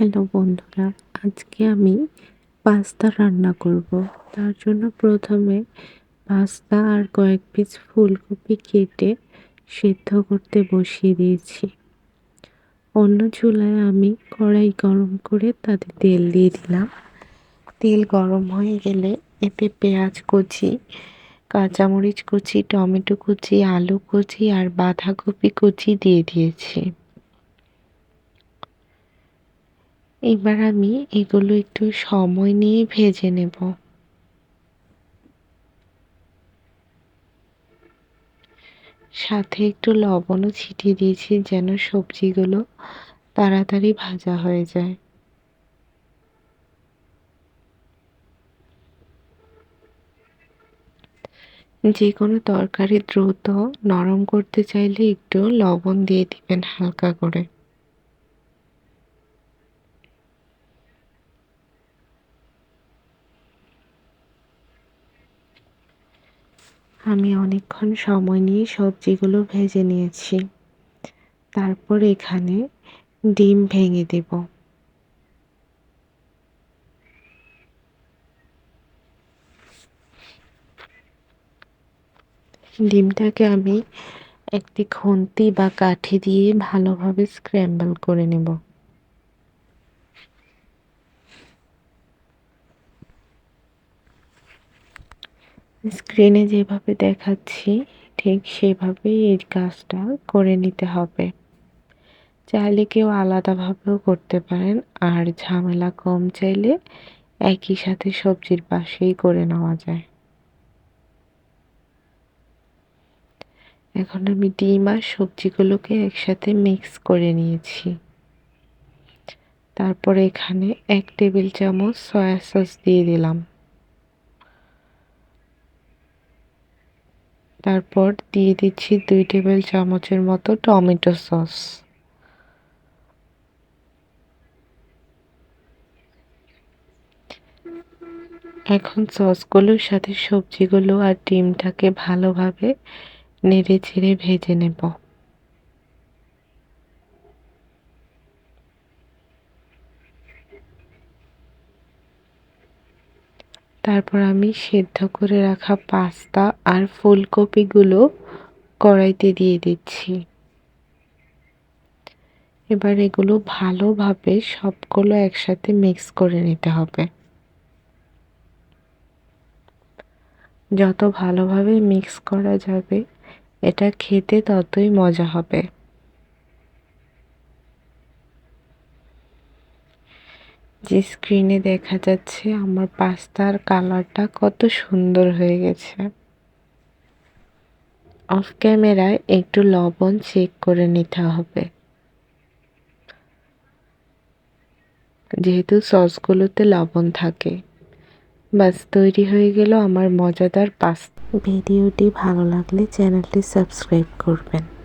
Hello বন্ধুরা, আজকে আমি পাস্তা রান্না করব। তার জন্য প্রথমে পাস্তা আর কয়েক পিস ফুলকপি কেটে সেদ্ধ করতে বসিয়ে দিয়েছি। অন্য চুলায় আমি কড়াই গরম করে তাতে তেল দিয়ে দিলাম। তেল গরম হয়ে গেলে এতে পেঁয়াজ কুচি, কাঁচামরিচ কুচি, টমেটো কুচি, আলু কুচি আর বাঁধাকপি কুচি দিয়ে দিয়েছি। এবার আমি এগুলো একটু সময় নিয়ে ভেজে নেব। সাথে একটু লবণও ছিটিয়ে দিয়েছি যেন সবজিগুলো তাড়াতাড়ি ভাজা হয়ে যায়। যে কোনো তরকারি দ্রুত নরম করতে চাইলে একটু লবণ দিয়ে দিবেন হালকা করে। আমি অনেকক্ষণ সময় নিয়ে সবজিগুলো ভেজে নিয়েছি। তারপর এখানে ডিম ভেঙে দেব। ডিমটাকে আমি একটি খুন্তি বা কাঠি দিয়ে ভালোভাবে স্ক্র্যাম্বল করে নেব। স্ক্রিনে যেভাবে দেখাচ্ছি, ঠিক সেভাবেই এই কাজটা করে নিতে হবে। চাইলে কেউ আলাদাভাবেও করতে পারেন, আর ঝামেলা কম চাইলে একই সাথে সবজির পাশেই করে নেওয়া যায়। এখন আমি ডিম আর সবজিগুলোকে একসাথে মিক্স করে নিয়েছি। তারপর এখানে এক টেবিল চামচ সয়া সস দিয়ে দিলাম। তারপর দিয়ে দিচ্ছি দুই টেবিল চামচের মতো টমেটো সস। এখন সসগুলোর সাথে সবজিগুলো আর ডিমটাকে ভালোভাবে নেড়ে চেড়ে ভেজে নেব। তারপর আমি সেদ্ধ করে রাখা পাস্তা আর ফুলকপিগুলো কড়াইতে দিয়ে দিচ্ছি। এবার এগুলো ভালোভাবে সবগুলো একসাথে মিক্স করে নিতে হবে। যত ভালোভাবে মিক্স করা যাবে, এটা খেতে ততই মজা হবে। যে স্ক্রিনে দেখা যাচ্ছে, আমার পাস্তার কালারটা কত সুন্দর হয়ে গেছে। অফ ক্যামেরায় একটু লবণ চেক করে নিতে হবে। যেহেতু সসগুলোতে লবণ থাকে। বাস, তৈরি হয়ে গেল আমার মজাদার পাস্তা। ভিডিওটি ভালো লাগলে চ্যানেলটি সাবস্ক্রাইব করবেন।